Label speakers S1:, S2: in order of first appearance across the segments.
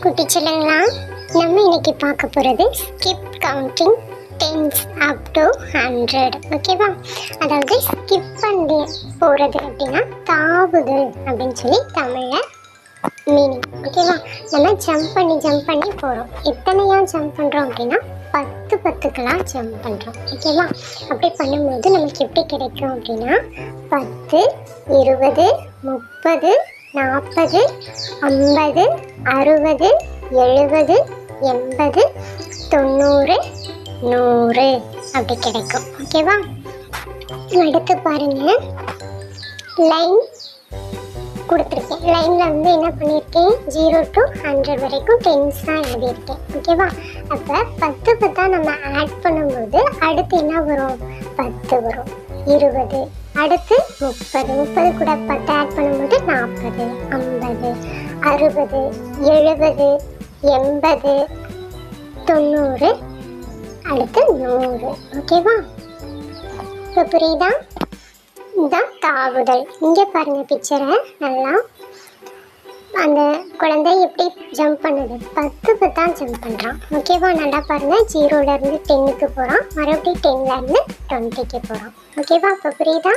S1: குட்டி செல்லுங்களா நம்ம இன்னைக்கு பார்க்க போகிறது skip counting tens up to hundred ஓகேவா அதாவது ஸ்கிப் பண்ணி போகிறது அப்படின்னா தாவுதல் அப்படின்னு சொல்லி தமிழில் மீனிங் ஓகேவா நம்ம ஜம்ப் பண்ணி ஜம்ப் பண்ணி போகிறோம் எத்தனையாக ஜம்ப் பண்ணுறோம் அப்படின்னா பத்து பத்துக்களாக ஜம்ப் பண்ணுறோம் ஓகேவா அப்படி பண்ணும்போது நமக்கு எப்படி கிடைக்கும் அப்படின்னா பத்து இருபது முப்பது நாற்பது ஐம்பது அறுபது எழுபது எண்பது தொண்ணூறு நூறு. அப்படி கிடைக்கும். ஓகேவா அடுத்து பாருங்கள் லைன் கொடுத்துருக்கேன். லைனில் வந்து என்ன பண்ணியிருக்கேன்? ஜீரோ டு ஹண்ட்ரட் வரைக்கும் டென்ஸ் தான் எழுதியிருக்கேன். ஓகேவா அப்போ பத்து பத்தாக நம்ம ஆட் பண்ணும்போது அடுத்து என்ன வரும்? பத்து வரும். இருபது. அடுத்து முப்பது முப்பது கூட பத்து ஆட் பண்ணும்போது நாற்பது ஐம்பது அறுபது எழுபது எண்பது தொண்ணூறு அடுத்து நூறு. ஓகேவா இப்போ புரியுதா? இதுதான் தாவுதல் இங்கே பாருங்க பிக்சரை நல்லா. அந்த குழந்தை எப்படி ஜம்ப் பண்ணுது? பத்து தான் ஜம்ப் பண்ணுறான் ஓகேவா நல்லா பாருங்கள் ஜீரோலேருந்து டென்னுக்கு போகிறான் மறுபடியும் டென்லேருந்து டுவெண்ட்டிக்கு போகிறான் ஓகேவா இப்போ புரியுதா?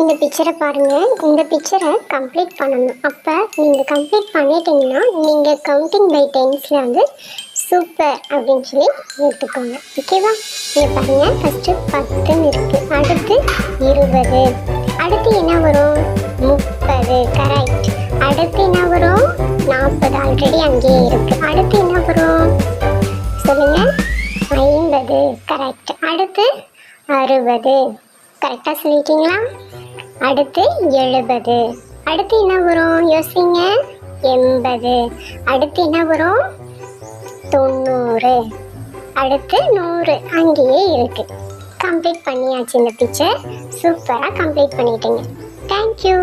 S1: இந்த பிக்சரை பாருங்கள் இந்த பிக்சரை கம்ப்ளீட் பண்ணணும். அப்போ நீங்கள் கம்ப்ளீட் பண்ணிட்டீங்கன்னா நீங்கள் கவுண்டிங் பை டென்ஸில் வந்து சூப்பர் அப்படின்னு சொல்லி எடுத்துக்கோங்க. ஓகேவா இங்கே பாருங்கள் ஃபஸ்ட்டு பத்துன்னு இருக்குது அடுத்து இருபது. அடுத்து என்ன வரும்? முப்பது. கரெக்ட் அடுத்து அங்கேயே இருக்கு. அடுத்து என்ன வரும்? சொல்லுங்க. ஐம்பது. கரெக்ட் அடுத்து அறுபது. கரெக்டாக சொல்லிட்டீங்களா? அடுத்து எழுபது. அடுத்து என்ன வரும்? யோசிங்க. எண்பது. அடுத்து என்ன வரும்? தொண்ணூறு. அடுத்து நூறு. அங்கேயே இருக்கு. கம்ப்ளீட் பண்ணியாச்சு இந்த பிக்சர் சூப்பராக கம்ப்ளீட் பண்ணிட்டீங்க. தேங்க்யூ